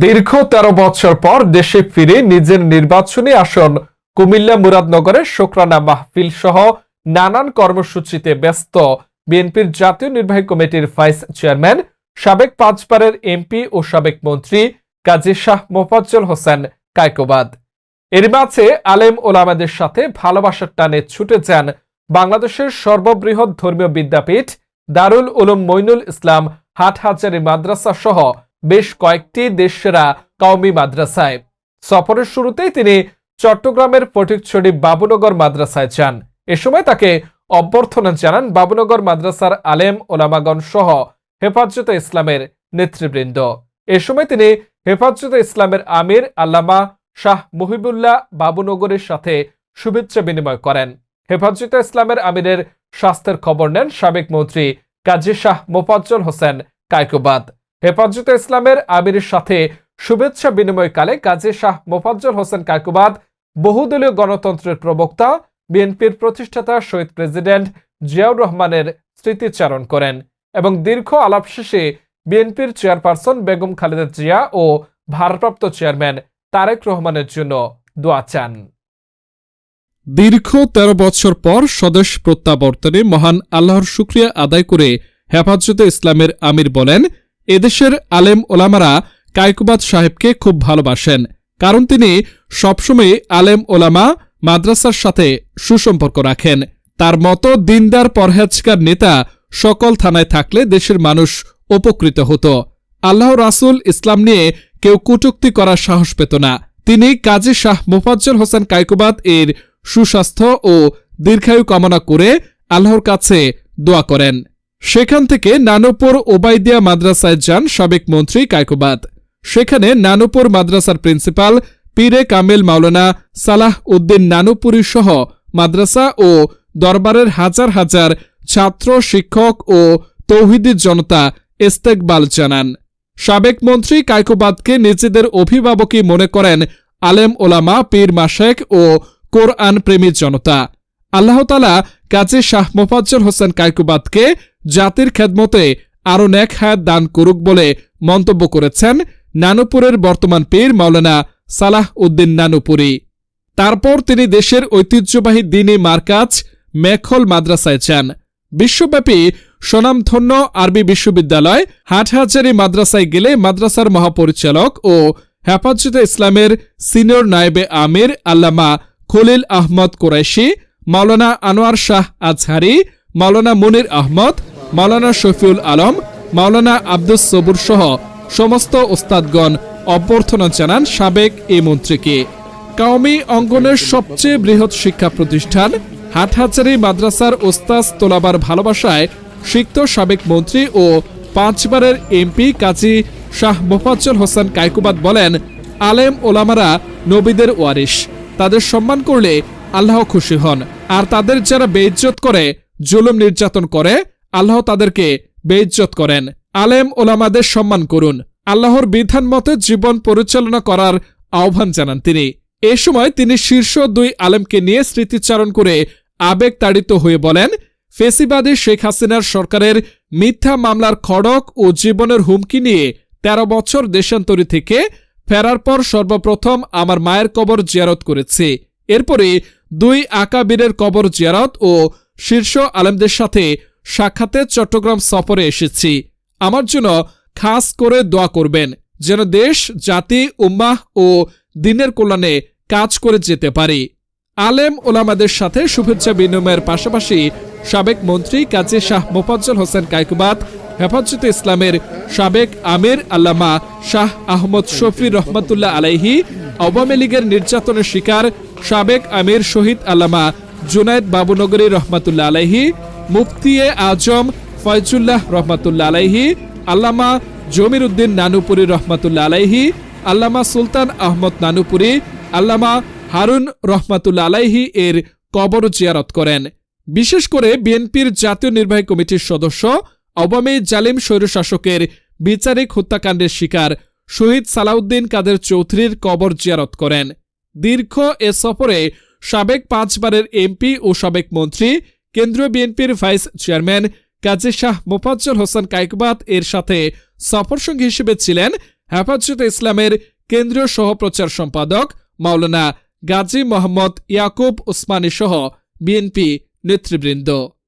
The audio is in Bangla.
দীর্ঘ তেরো বছর পর দেশে ফিরে নিজের নির্বাচনী আসন কুমিল্লা মুরাদনগরের শোকরানা মাহফিল সহ নানান কর্মসূচিতে ব্যস্ত বিএনপির জাতীয় নির্বাহী কমিটির ভাইস চেয়ারম্যান, সাবেক পাঁচবারের এমপি ও সাবেক মন্ত্রী কাজী শাহ মোফাজ্জল হোসেন কায়কোবাদ। এর মাঝে আলেম ওলামাদের সাথে ভালোবাসার টানে ছুটে যান বাংলাদেশের সর্ববৃহৎ ধর্মীয় বিদ্যাপীঠ দারুল উলুম মইনুল ইসলাম হাটহাজারি মাদ্রাসা সহ বেশ কয়েকটি দেশসেরা কওমি মাদ্রাসায়। সফরের শুরুতেই তিনি চট্টগ্রামের ফটিকছড়ি বাবুনগর মাদ্রাসায় যান। এ সময় তাকে অভ্যর্থনা জানান বাবুনগর মাদ্রাসার আলেম ওলামাগণ সহ হেফাজতে ইসলামের নেতৃবৃন্দ। এ সময় তিনি হেফাজতে ইসলামের আমির আল্লামা শাহ মুহিবুল্লাহ বাবুনগরের সাথে শুভেচ্ছা বিনিময় করেন। হেফাজতে ইসলামের আমিরের স্বাস্থ্যের খবর নেন সাবেক মন্ত্রী কাজী শাহ মোফাজ্জল হোসেন কায়কোবাদ। হেফাজতে ইসলামের আমিরের সাথে শুভেচ্ছা বিনিময়কালে কাজী শাহ মোফাজ্জল হোসেন কায়কোবাদ, বহুদলীয় গণতন্ত্রের প্রবক্তা, বিএনপির প্রতিষ্ঠাতা শহীদ প্রেসিডেন্ট জিয়াউর রহমানের স্মৃতিচারণ করেন এবং দীর্ঘ আলাপ শেষে বিএনপির চেয়ারপারসন বেগম খালেদা জিয়া ও ভারপ্রাপ্ত চেয়ারম্যান তারেক রহমানের জন্য দোয়া চান। দীর্ঘ তেরো বছর পর স্বদেশ প্রত্যাবর্তনে মহান আল্লাহর শুক্রিয়া আদায় করে হেফাজতে ইসলামের আমির বলেন এদেশের আলেম ওলামারা কায়কুবাদ সাহেবকে খুব ভালোবাসেন, কারণ তিনি সবসময় আলেম ওলামা মাদ্রাসার সাথে সুসম্পর্ক রাখেন। তার মতো দিনদার পরহেজকার নেতা সকল থানায় থাকলে দেশের মানুষ উপকৃত হতো। আল্লাহ রাসুল ইসলাম নিয়ে কেউ কটূক্তি করার সাহস পেত না। তিনি কাজী শাহ মোফাজ্জল হোসেন কায়কুবাদ এর সুস্বাস্থ্য ও দীর্ঘায়ু কামনা করে আল্লাহর কাছে দোয়া করেন। সেখান থেকে নানোপুর ওবাইদিয়া মাদ্রাসায় যান সাবেক মন্ত্রী কায়কোবাদ। সেখানে নানোপুর মাদ্রাসার প্রিন্সিপাল পীরে কামেল মাওলানা সালাহ উদ্দিন নানুপুরী সহ মাদ্রাসা ও দরবারের হাজার হাজার ছাত্র, শিক্ষক ও তৌহিদি জনতা ইস্তেকবাল জানান। সাবেক মন্ত্রী কায়কোবাদকে নিজেদের অভিভাবকই মনে করেন আলেম ওলামা, পীর মাশেক ও কোরআন প্রেমী জনতা আল্লাহতালা কাজী শাহ মোফাজ্জল হোসেন কায়কুবাদকে জাতির খেদমতে আরও ন্যাক হায়াত দান করুক বলে মন্তব্য করেছেন নানুপুরের বর্তমান পীর মাওলানা সালাহ উদ্দিন নানুপুরি। তারপর তিনি দেশের ঐতিহ্যবাহী দিনী মার্কাজ মেখল মাদ্রাসায় যান। বিশ্বব্যাপী স্বনামধন্য আরবি বিশ্ববিদ্যালয় হাটহাজারি মাদ্রাসায় গেলে মাদ্রাসার মহাপরিচালক ও হেফাজতে ইসলামের সিনিয়র নায়েবে আমির আল্লামা খলিল আহমদ কোরাইশি মাওলানা আনোয়ার শাহ আজহারি, মাওলানা মুনির আহমদ, মাওলানা শফিউল আলম, মাওলানা আব্দুস সবুর সহ সমস্ত ওস্তাদগণ অভ্যর্থনা জানান সাবেক এ মন্ত্রীকে। কাউমি অঙ্গনের সবচেয়ে বৃহৎ শিক্ষা প্রতিষ্ঠান হাটহাজারি মাদ্রাসার ওস্তাজ তোলাবার ভালোবাসায় সিক্ত সাবেক মন্ত্রী ও পাঁচবারের এমপি কাজী শাহ মোফাজ্জল হোসেন কায়কুবাদ বলেন, আলেম ওলামারা নবীদের ওয়ারিশ। তাদের সম্মান করলে আল্লাহ খুশি হন। আর তাদের যারা বেইজ্জত করে, জুলুম নির্যাতন করে, আল্লাহ তাদেরকে বেইজ্জত করেন। আলেম ওলামাদের সম্মান করুন। আল্লাহর বিধান মতে জীবন পরিচালনা করার আহ্বান জানান তিনি। এ সময় তিনি শীর্ষ দুই আলেমকে নিয়ে স্মৃতিচারণ করে আবেগ তাড়িত হয়ে বলেন, ফেসিবাদী শেখ হাসিনার সরকারের মিথ্যা মামলার খড়ক ও জীবনের হুমকি নিয়ে ১৩ বছর দেশান্তরী থেকে ফেরার পর সর্বপ্রথম আমার মায়ের কবর জিয়ারত করেছি। এরপরে দুই আকাবীরের কবর জিয়ারত ও শীর্ষ আলেমদের সাথে সাক্ষাতে চট্টগ্রাম সফরে এসেছি। আমার জন্য খাস করে দোয়া করবেন, যেন দেশ, জাতি, উম্মাহ ও দিনের কল্যাণে কাজ করে যেতে পারি। আলেম ওলামাদের সাথে শুভেচ্ছা বিনিময়ের পাশাপাশি সাবেক মন্ত্রী কাজী শাহ মোফাজ্জল হোসেন কায়কুবাদ হেফাজতে ইসলামের সাবেক আমির আল্লামা শাহ আহমদ শফি রহমতুল্লাহ আলাইহি, আওয়ামী লীগের নির্যাতনের শিকার সাবেক আমির শহীদ আল্লামা জুনায়দ বাবুনগরী রহমতুল্লাহ আলাইহি মুফতিয়ে আজম ফয়জুল্লাহ রহমতুল্লাহ আলাইহি আল্লামা জমির উদ্দিন নানুপুরি রহমতুল্লাহ আলাইহি আল্লামা সুলতান আহমদ নানুপুরি আল্লামা হারুন রহমাতুল্লা আলাইহি এর কবর জিয়ারত করেন। বিশেষ করে বিএনপির জাতীয় নির্বাহী কমিটির সদস্য আওয়ামী জালিম স্বৈরশাসকের বিচারিক হত্যাকাণ্ডের শিকার শহীদ সালাউদ্দিন কাদের চৌধুরীর কবর জিয়ারত করেন। দীর্ঘ এ সফরে সাবেক পাঁচবারের এমপি ও সাবেক মন্ত্রী, কেন্দ্রীয় বিএনপির ভাইস চেয়ারম্যান কাজী শাহ মোফাজ্জল হোসেন কায়কবাদ এর সাথে সফরসঙ্গী হিসেবে ছিলেন হেফাজতে ইসলামের কেন্দ্রীয় সহপ্রচার সম্পাদক মাওলানা গাজী মোহাম্মদ ইয়াকুব উসমানী সহ বিএনপি নেতৃবৃন্দ।